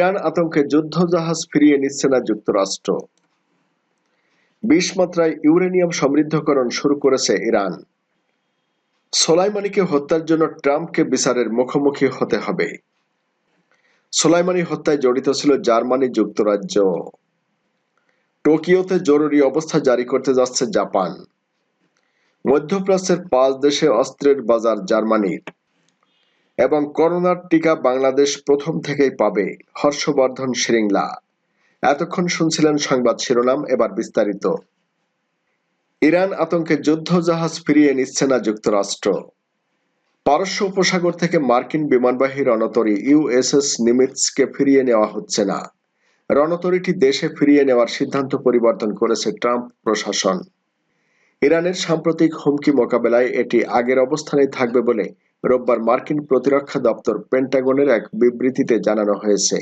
Iran আতঙ্কে যুদ্ধ জাহাজ ফিরিয়ে নিচ্ছে না যুক্তরাষ্ট্র। বিশ মাত্রায় ইউরেনিয়াম সমৃদ্ধকরণ শুরু করেছে ইরান। সোলাইমানিকে হত্যার জন্য ট্রাম্পকে বিচারের মুখোমুখি হতে হবে। সোলাইমানি হত্যায় জড়িত ছিল জার্মানি যুক্তরাজ্য। টোকিওতে জরুরি অবস্থা জারি করতে যাচ্ছে জাপান। মধ্যপ্রাচ্যের পাঁচ দেশে অস্ত্রের বাজার জার্মানির। এবং করোনার টিকা বাংলাদেশ প্রথম থেকেই পাবে। হর্ষবর্ধন শ্রীংলা এতক্ষণ শুনছিলেন সংবাদ শিরোনাম, এবার বিস্তারিত। ইরান আতঙ্কে যুদ্ধ জাহাজ ফিরিয়ে নিচ্ছে না যুক্তরাষ্ট্র। পারস্য উপসাগর থেকে মার্কিন বিমানবাহী রণতরী ইউএসএস নিমিটসকে ফিরিয়ে নেওয়া হচ্ছে না। রণতরীটি দেশে ফিরিয়ে নেওয়ার সিদ্ধান্ত পরিবর্তন করেছে ট্রাম্প প্রশাসন। ইরানের সাম্প্রতিক হুমকি মোকাবেলায় এটি আগের অবস্থানে থাকবে বলে রোববার মার্কিন প্রতিরক্ষা দপ্তর পেন্টাগনের এক বিবৃতিতে জানানো হয়েছে।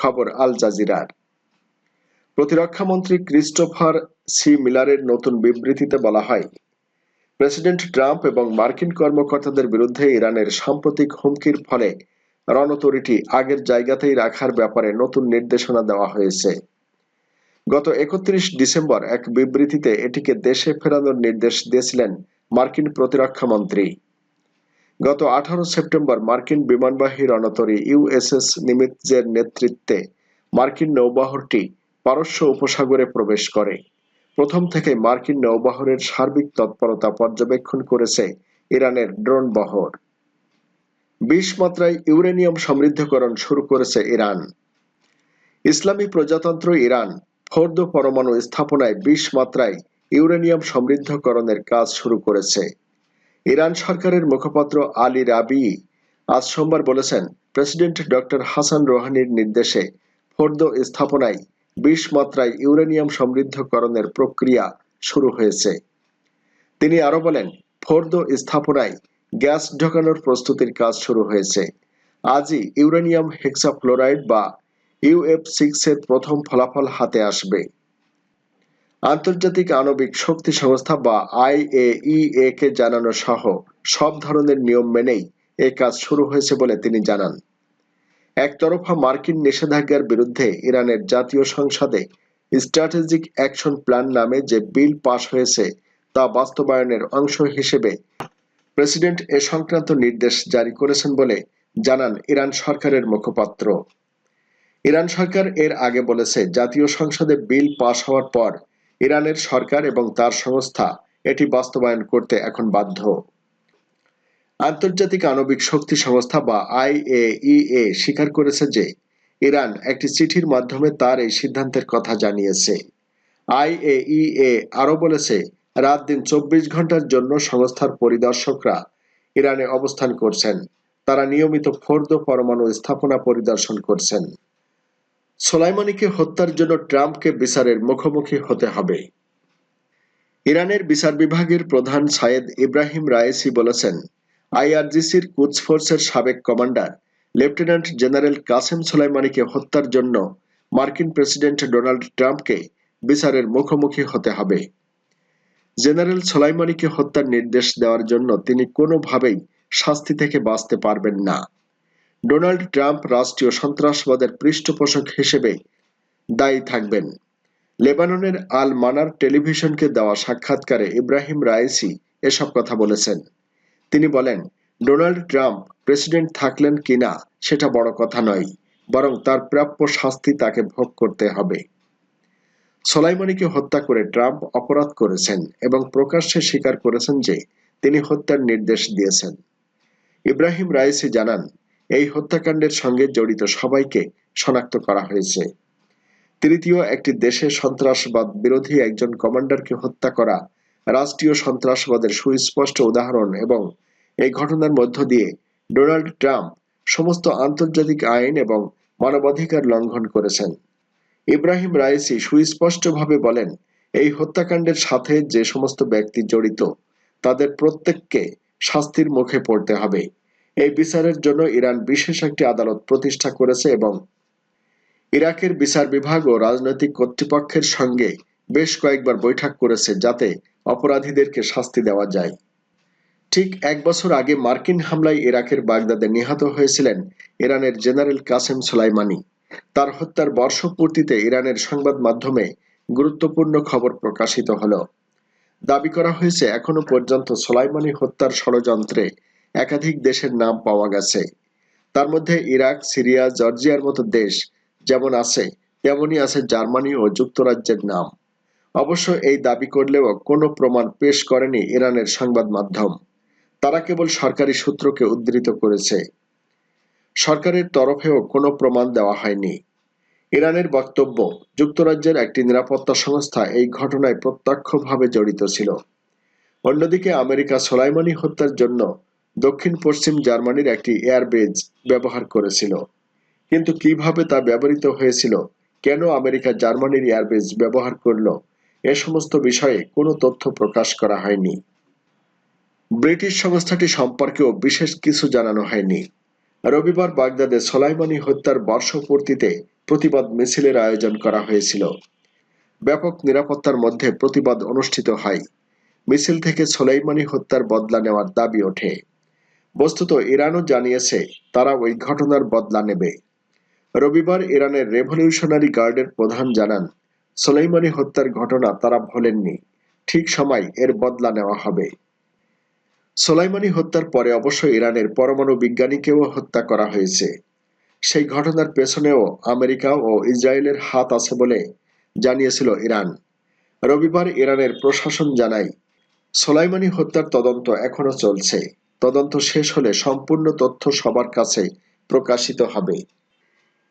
খবর আল জাজিরার। প্রতিরক্ষা মন্ত্রী ক্রিস্টোফার সি মিলারের নতুন বিবৃতিতে বলা হয়, প্রেসিডেন্ট ট্রাম্প এবং মার্কিন কর্মকর্তাদের বিরুদ্ধে ইরানের সাম্প্রতিক হুমকির ফলে রণতরীটি আগের জায়গাতেই রাখার ব্যাপারে নতুন নির্দেশনা দেওয়া হয়েছে। গত একত্রিশ ডিসেম্বর এক বিবৃতিতে এটিকে দেশে ফেরানোর নির্দেশ দিয়েছিলেন মার্কিন প্রতিরক্ষা মন্ত্রী। গত আঠারো সেপ্টেম্বর মার্কিন বিমানবাহী রণতরী ইউএসএস নিমিৎজের নেতৃত্বে মার্কিন নৌবাহরটি পারস্য উপসাগরে প্রবেশ করে। প্রথম থেকে মার্কিন নৌবাহরের সার্বিক তৎপরতা পর্যবেক্ষণ করেছে ইরানের ড্রোন বহর। বিশ মাত্রায় ইউরেনিয়াম সমৃদ্ধকরণ শুরু করেছে ইরান। ইসলামী প্রজাতন্ত্র ইরান ফোর্দ পরমাণু স্থাপনায় বিশ মাত্রায় ইউরেনিয়াম সমৃদ্ধকরণের কাজ শুরু করেছে। ইরান সরকারের মুখপাত্র আলী রাবি আজ সোমবার বলেছেন, প্রেসিডেন্ট ডক্টর হাসান রোহানির নির্দেশে ফোর্দ স্থাপনায় বিশ মাত্রায় ইউরেনিয়াম সমৃদ্ধকরণের প্রক্রিয়া শুরু হয়েছে। তিনি আরও বলেন, ফোর্দ স্থাপনায় গ্যাস ঢোকানোর প্রস্তুতির কাজ শুরু হয়েছে। আজই ইউরেনিয়াম হেক্সাফ্লোরাইড বা ইউএফ সিক্স এর প্রথম ফলাফল হাতে আসবে। আন্তর্জাতিক আণবিক শক্তি সংস্থা বা আইএইএ কে জানানো সহ সব ধরনের নিয়ম মেনেই এ কাজ শুরু হয়েছে বলে তিনি জানান। একতরফা মার্কিন নিষেধাজ্ঞার বিরুদ্ধে ইরানের জাতীয় সংসদে স্ট্র্যাটেজিক অ্যাকশন প্ল্যান নামে যে বিল পাশ হয়েছে তা বাস্তবায়নের অংশ হিসেবে প্রেসিডেন্ট এ সংক্রান্ত নির্দেশ জারি করেছেন বলে জানান ইরান সরকারের মুখপাত্র। ইরান সরকার এর আগে বলেছে, জাতীয় সংসদে বিল পাশ হওয়ার পর ইরানের সরকার এবং তার সংস্থা এটি বাস্তবায়ন করতে এখন বাধ্য। আন্তর্জাতিক আণবিক শক্তি সংস্থা বা আইএইএ স্বীকার করেছে যে ইরান একটি চিঠির মাধ্যমে তার এই সিদ্ধান্তের কথা জানিয়েছে। আইএইএ আরও বলেছে, রাত দিন চব্বিশ ঘণ্টার জন্য সংস্থার পরিদর্শকরা ইরানে অবস্থান করছেন। তারা নিয়মিত ফোর্দ পরমাণু স্থাপনা পরিদর্শন করছেন। সোলাইমানিকে হত্যার জন্য ট্রাম্পকে বিচারের মুখোমুখি হতে হবে। ইরানের বিচার বিভাগের প্রধান সায়েদ ইব্রাহিম রায়েসি বলেছেন, আইআরজিসির কুচ ফোর্সের সাবেক কমান্ডার, লেফটেন্যান্ট জেনারেল কাসেম সোলাইমানিকে হত্যার জন্য মার্কিন প্রেসিডেন্ট ডোনাল্ড ট্রাম্পকে বিচারের মুখোমুখি হতে হবে। জেনারেল সোলাইমানিকে হত্যার নির্দেশ দেওয়ার জন্য তিনি কোনোভাবেই শাস্তি থেকে বাঁচতে পারবেন না। ডোনাল্ড ট্রাম্প রাষ্ট্রীয় সন্ত্রাসবাদের পৃষ্ঠপোষক হিসেবে দায়ী থাকবেন। লেবাননের আল মানার টেলিভিশনকে দেওয়া সাক্ষাৎকারে ইব্রাহিম রায়েসি এসব কথা বলেছেন। তিনি বলেন, ডোনাল্ড ট্রাম্প প্রেসিডেন্ট থাকলেন কিনা সেটা বড় কথা নয়, বরং তার প্রাপ্য শাস্তি তাকে ভোগ করতে হবে। সোলাইমানিকে হত্যা করে ট্রাম্প অপরাধ করেছেন এবং প্রকাশ্যে স্বীকার করেছেন যে তিনি হত্যার নির্দেশ দিয়েছেন। ইব্রাহিম রাইসি জানান এই হত্যাকাণ্ডের সঙ্গে জড়িত সবাইকে শনাক্ত করা হয়েছে। তৃতীয়, একটি দেশে সন্ত্রাসবাদ বিরোধী একজন কমান্ডারকে হত্যা করা রাষ্ট্রীয় সন্ত্রাসবাদের সুস্পষ্ট উদাহরণ এবং এই ঘটনার মধ্য দিয়ে ডোনাল্ড ট্রাম্প সমস্ত আন্তর্জাতিক আইন এবং মানবাধিকার লঙ্ঘন করেছেন। ইব্রাহিম রাইসি সুস্পষ্টভাবে বলেন, এই হত্যাকাণ্ডের সাথে যে সমস্ত ব্যক্তি জড়িত, তাদের প্রত্যেককে শাস্তির মুখে পড়তে হবে। এই বিচারের জন্য ইরান বিশেষ একটি আদালত প্রতিষ্ঠা করেছে এবং ইরাকের বিচার বিভাগ ও রাজনৈতিক কর্তৃপক্ষের সঙ্গে বেশ কয়েকবার বৈঠক করেছে যাতে অপরাধীদেরকে শাস্তি দেওয়া যায়। ঠিক এক বছর আগে মার্কিন হামলায় ইরাকের বাগদাদে নিহত হয়েছিলেন ইরানের জেনারেল কাসেম সোলাইমানি। তার হত্যার বর্ষপূর্তিতে ইরানের সংবাদ মাধ্যমে গুরুত্বপূর্ণ খবর প্রকাশিত হলো। দাবি করা হয়েছে, এখনও পর্যন্ত সোলাইমানি হত্যার ষড়যন্ত্রে একাধিক দেশের নাম পাওয়া গেছে। তার মধ্যে ইরাক, সিরিয়া, জর্জিয়ার মতো দেশ যেমন আছে তেমনই আছে জার্মানি ও যুক্তরাজ্যের নাম। অবশ্য এই দাবি করলেও কোনো প্রমাণ পেশ করেনি ইরানের সংবাদ মাধ্যম। তারা কেবল সরকারি সূত্রকে উদ্ধৃত করেছে। সরকারের তরফেও কোনো প্রমাণ দেওয়া হয়নি। ইরানের বক্তব্য, যুক্তরাজ্যের একটি নিরাপত্তা সংস্থা এই ঘটনায় প্রত্যক্ষভাবে জড়িত ছিল। অন্যদিকে আমেরিকা সোলাইমানি হত্যার জন্য দক্ষিণ পশ্চিম জার্মানির একটি এয়ারবেজ ব্যবহার করেছিল। কিন্তু কীভাবে তা ব্যবহৃত হয়েছিল? কেন আমেরিকা জার্মানির এয়ারবেজ ব্যবহার করল? এ সমস্ত বিষয়ে কোনো তথ্য প্রকাশ করা হয়নি। ব্রিটিশ সংস্থাটি সম্পর্কেও বিশেষ কিছু জানানো হয়নি। রবিবার বাগদাদে সোলাইমানি হত্যার বর্ষপূর্তিতে প্রতিবাদ মিছিলের আয়োজন করা হয়েছিল। ব্যাপক নিরাপত্তার মধ্যে প্রতিবাদ অনুষ্ঠিত হয়। মিছিল থেকে সোলাইমানি হত্যার বদলা নেওয়ার দাবি ওঠে। বস্তুত ইরানও জানিয়েছে, তারা ওই ঘটনার বদলা নেবে। রবিবার ইরানের রেভলিউশনারি গার্ডের প্রধান জানান, সোলাইমানি হত্যার ঘটনা তারা ভোলেননি, ঠিক সময় এর বদলা নেওয়া হবে। সোলাইমানি হত্যার পরে অবশ্য ইরানের পরমাণু বিজ্ঞানীকেও হত্যা করা হয়েছে। সেই ঘটনার পেছনেও আমেরিকা ও ইসরায়েলের হাত আছে বলে জানিয়েছিল ইরান। রবিবার ইরানের প্রশাসন জানায়, সোলাইমানি হত্যার তদন্ত এখনও চলছে। তদন্ত শেষ হলে সম্পূর্ণ তথ্য সবার কাছে প্রকাশিত হবে।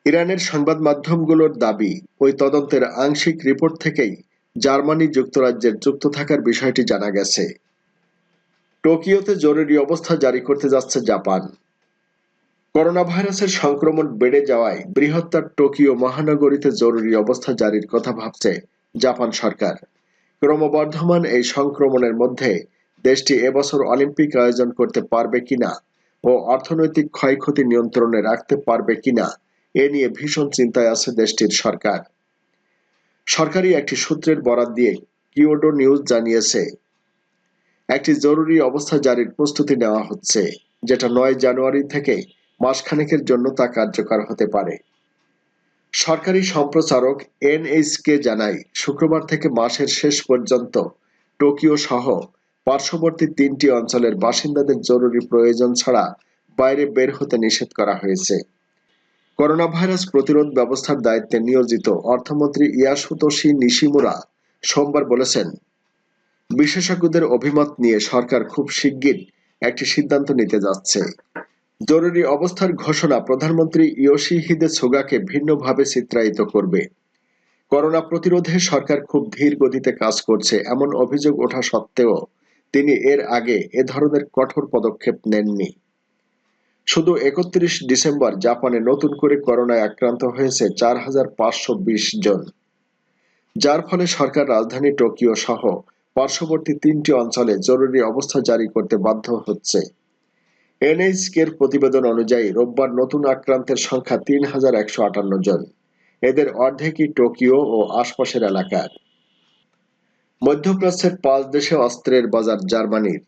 ইরানের সংবাদ মাধ্যমগুলোর দাবি, ওই তদন্তের আংশিক রিপোর্ট থেকেই জার্মানি যুক্তরাজ্যের যুক্ত থাকার বিষয়টি জানা গেছে। টোকিওতে জরুরি অবস্থা জারি করতে যাচ্ছে জাপান। করোনা ভাইরাসের সংক্রমণ বেড়ে যাওয়ায় বৃহত্তর টোকিও মহানগরীতে জরুরি অবস্থা জারির কথা ভাবছে জাপান সরকার। ক্রমবর্ধমান এই সংক্রমণের মধ্যে দেশটি এবছর অলিম্পিক আয়োজন করতে পারবে কিনা ও অর্থনৈতিক ক্ষয়ক্ষতি নিয়ন্ত্রণে রাখতে পারবে কিনা, এ নিয়ে ভীষণ চিন্তায় আছে দেশটির সরকার। সরকারি একটি সূত্রের বরাত দিয়ে কিওডো নিউজ জানিয়েছে, একটি জরুরি অবস্থা জারির প্রস্তুতি নেওয়া হচ্ছে, যেটা নয় জানুয়ারি থেকে মাসখানেকের জন্য তা কার্যকর হতে পারে। সরকারি সম্প্রচারক এনএইচকে জানায়, শুক্রবার থেকে মাসের শেষ পর্যন্ত টোকিও সহ পার্শ্ববর্তী তিনটি অঞ্চলের বাসিন্দাদের জরুরি প্রয়োজন ছাড়া বাইরে বের হতে নিষেধ করা হয়েছে। করোনা ভাইরাস প্রতিরোধ ব্যবস্থার দায়িত্বে নিয়োজিত অর্থমন্ত্রী ইয়াসুতোশি নিশিমুরা সোমবার বলেছেন, বিশেষজ্ঞদের অভিমত নিয়ে সরকার খুব শিগগির একটি সিদ্ধান্ত নিতে যাচ্ছে। জরুরি অবস্থার ঘোষণা প্রধানমন্ত্রী ইয়োশিহিদে সোগাকে ভিন্নভাবে চিত্রায়িত করবে। করোনা প্রতিরোধে সরকার খুব ধীর গতিতে কাজ করছে, এমন অভিযোগ ওঠা সত্ত্বেও তিনি এর আগে এ ধরনের কঠোর পদক্ষেপ নেননি। শুধু একত্রিশ ডিসেম্বর জাপানে নতুন করে করোনায় আক্রান্ত হয়েছে চার হাজার পাঁচশো বিশ জন। যার ফলে সরকার রাজধানী টোকিও সহ পার্শ্ববর্তী তিনটি অঞ্চলে জরুরি অবস্থা জারি করতে বাধ্য হচ্ছে। এনএইচকের প্রতিবেদন অনুযায়ী, রোববার নতুন আক্রান্তের সংখ্যা তিন হাজার একশো আটান্ন জন। এদের অর্ধেকই টোকিও ও আশপাশের এলাকার। মধ্যপ্রাচ্যের পাঁচ দেশে অস্ত্রের বাজার জার্মানির।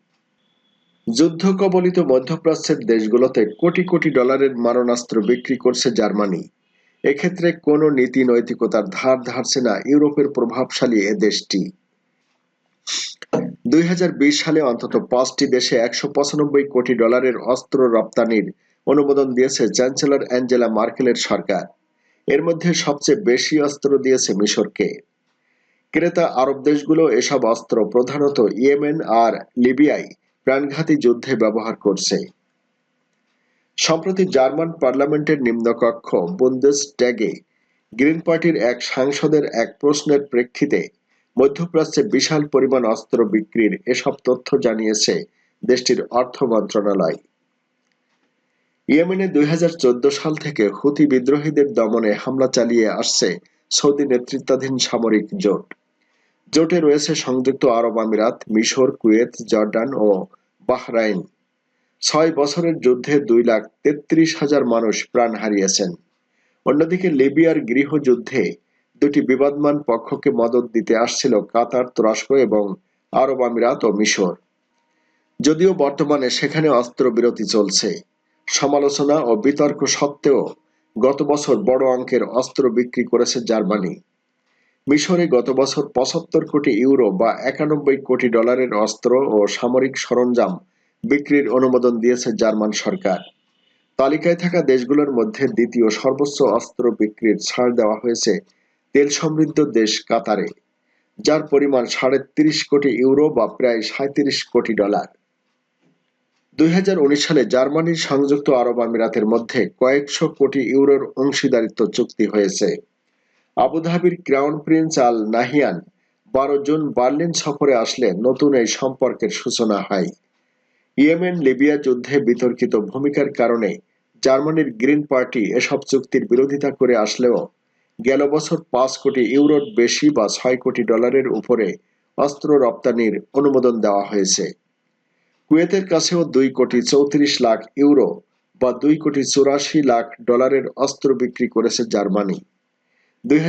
যুদ্ধ কবলিত মধ্যপ্রাচ্যের দেশগুলোতে কোটি কোটি ডলারের মারণাস্ত্র বিক্রি করছে জার্মানি। এক্ষেত্রে কোনো নীতি নৈতিকতার ধার ধারছে না ইউরোপের প্রভাবশালী এ দেশটি। দুই হাজার বিশ সালে অন্তত পাঁচটি দেশে একশো পঁচানব্বই কোটি ডলারের অস্ত্র রপ্তানির অনুমোদন দিয়েছে চ্যান্সেলর অ্যাঞ্জেলা মার্কেলের সরকার। এর মধ্যে সবচেয়ে বেশি অস্ত্র দিয়েছে মিশরকে। ক্রেতা আরব দেশগুলো এসব অস্ত্র প্রধানত ইয়েমেন আর লিবিয়ায় প্রাণঘাতী যুদ্ধে ব্যবহার করছে। সম্প্রতি জার্মান পার্লামেন্টের নিম্নকক্ষ বুন্দেস ট্যাগে গ্রিন পার্টির এক সাংসদের এক প্রশ্নের প্রেক্ষিতে মধ্যপ্রাচ্যে বিশাল পরিমাণ অস্ত্র বিক্রির এসব তথ্য জানিয়েছে দেশটির অর্থ মন্ত্রণালয়। ইয়েমেনে দুই হাজার চোদ্দ সাল থেকে হুতি বিদ্রোহীদের দমনে হামলা চালিয়ে আসছে সৌদি নেতৃত্বাধীন সামরিক জোট। জোটে রয়েছে সংযুক্ত আরব আমিরাত, মিশর, কুয়েত, জর্ডান ও বাহরাইন। ছয় বছরের যুদ্ধে দুই লাখ তেত্রিশ হাজার মানুষ প্রাণ হারিয়েছেন। অন্যদিকে লিবিয়ার গৃহযুদ্ধে দুটি বিবাদমান পক্ষকে মদত দিতে আসছিল কাতার, তুরস্ক এবং আরব আমিরাত ও মিশর। যদিও বর্তমানে সেখানে অস্ত্রবিরতি চলছে। সমালোচনা ও বিতর্ক সত্ত্বেও গত বছর বড় অঙ্কের অস্ত্র বিক্রি করেছে জার্মানি। মিশরে গত বছর পঁচাত্তর কোটি ইউরো বা একানব্বই কোটি ডলারের অস্ত্র ও সামরিক সরঞ্জাম বিক্রির অনুমোদন দিয়েছে জার্মান সরকার। তালিকায় থাকা দেশগুলোর মধ্যে দ্বিতীয় সর্বোচ্চ অস্ত্র বিক্রির ছাড় দেওয়া হয়েছে তেল সমৃদ্ধ দেশ কাতারে, যার পরিমাণ সাড়ে তিরিশ কোটি ইউরো বা প্রায় সাঁত্রিশ কোটি ডলার। দুই হাজার উনিশ সালে জার্মানির সংযুক্ত আরব আমিরাতের মধ্যে কয়েকশো কোটি ইউরোর অংশীদারিত্ব চুক্তি হয়েছে। আবুধাবির ক্রাউন প্রিন্স আল নাহিয়ান বারো জুন বার্লিন সফরে আসলে নতুন এই সম্পর্কের সূচনা হয়। ইয়েমেন লিবিয়া যুদ্ধে বিতর্কিত ভূমিকার কারণে জার্মানির গ্রিন পার্টি এসব চুক্তির বিরোধিতা করে আসলেও গেল বছর পাঁচ কোটি ইউরোর বেশি বা ছয় কোটি ডলারের উপরে অস্ত্র রপ্তানির অনুমোদন দেওয়া হয়েছে। কুয়েতের কাছেও দুই কোটি চৌত্রিশ লাখ ইউরো বা দুই কোটি চুরাশি লাখ ডলারের অস্ত্র বিক্রি করেছে জার্মানি। দুই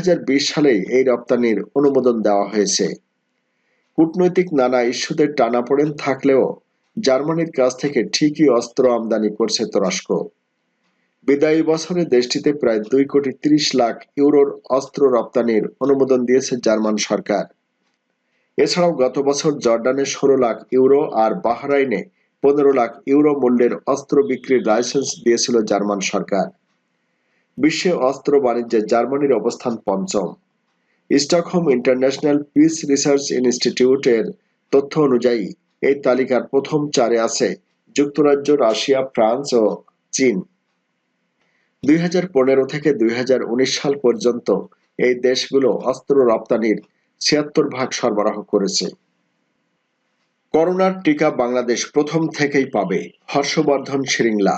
সালেই এই রপ্তানির অনুমোদন দেওয়া হয়েছে। কূটনৈতিক নানা ইস্যুতে টানাপোড়েন থাকলেও জার্মানির কাছ থেকে ঠিকই অস্ত্র আমদানি করছে তুরস্ক। বিদায়ী বছরে দেশটিতে প্রায় দুই কোটি ত্রিশ লাখ ইউরোর অস্ত্র রপ্তানির অনুমোদন দিয়েছে জার্মান সরকার। এছাড়াও গত বছর জর্ডানে ষোলো লাখ ইউরো আর বাহরাইনে পনেরো লাখ ইউরো মূল্যের অস্ত্র বিক্রির লাইসেন্স দিয়েছিল জার্মান সরকার। বিশ্বে অস্ত্র বাণিজ্যে জার্মানির অবস্থান পঞ্চম। স্টকহোম ইন্টারন্যাশনাল পিস রিসার্চ ইনস্টিটিউটের তথ্য অনুযায়ী, এই তালিকার প্রথম চারে আছে যুক্তরাজ্য, রাশিয়া, ফ্রান্স ও চীন। দুই হাজার পনেরো থেকে দুই হাজার উনিশ সাল পর্যন্ত এই দেশগুলো অস্ত্র রপ্তানির ছিয়াত্তর ভাগ সরবরাহ করেছে। করোনার টিকা বাংলাদেশ প্রথম থেকেই পাবে হর্ষবর্ধন শ্রীংলা।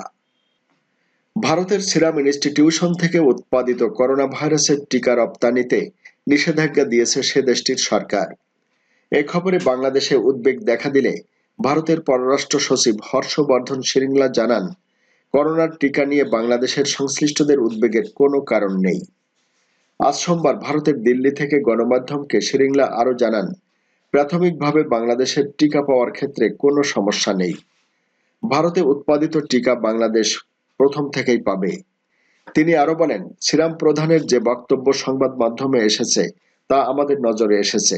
ভারতের সিরাম ইনস্টিটিউশন থেকে উৎপাদিত করোনা ভাইরাসের টিকা রপ্তানিতে নিষেধাজ্ঞা দিয়েছে সে দেশটির সরকার। এ খবরে বাংলাদেশে উদ্বেগ দেখা দিলে ভারতের পররাষ্ট্র সচিব হর্ষবর্ধন শ্রীংলা জানান, করোনার টিকা নিয়ে বাংলাদেশের সংশ্লিষ্টদের উদ্বেগের কোনো কারণ নেই। আজ সোমবার ভারতের দিল্লি থেকে গণমাধ্যমকে শ্রীংলা আরও জানান, প্রাথমিকভাবে বাংলাদেশের টিকা পাওয়ার ক্ষেত্রে কোনো সমস্যা নেই। ভারতে উৎপাদিত টিকা বাংলাদেশ প্রথম থেকেই পাবে। তিনি আরও বলেন, শ্রীরাম প্রধানের যে বক্তব্য সংবাদ মাধ্যমে এসেছে, তা আমাদের নজরে এসেছে।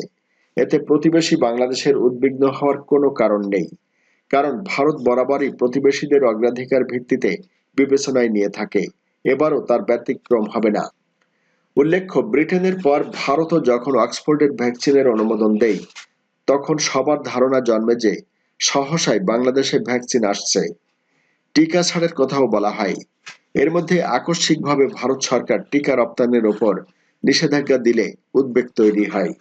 এতে প্রতিবেশী বাংলাদেশের উদ্বিগ্ন হওয়ার কোনো কারণ নেই। কারণ ভারত বরাবরই প্রতিবেশীদের অগ্রাধিকার ভিত্তিতে বিবেচনায় নিয়ে থাকে। এবারও তার ব্যতিক্রম হবে না। উল্লেখ্য, ব্রিটেনের পর ভারতও যখন অক্সফোর্ডের ভ্যাকসিনের অনুমোদন দেয়, তখন সবার ধারণা জন্মে যে সহসায় বাংলাদেশে ভ্যাকসিন আসছে। টিকা ছাড়ের কথাও বলা হয়। এর মধ্যে আকস্মিকভাবে ভারত সরকার টিকা রপ্তানির ওপর নিষেধাজ্ঞা দিলে উদ্বেগ তৈরি হয়।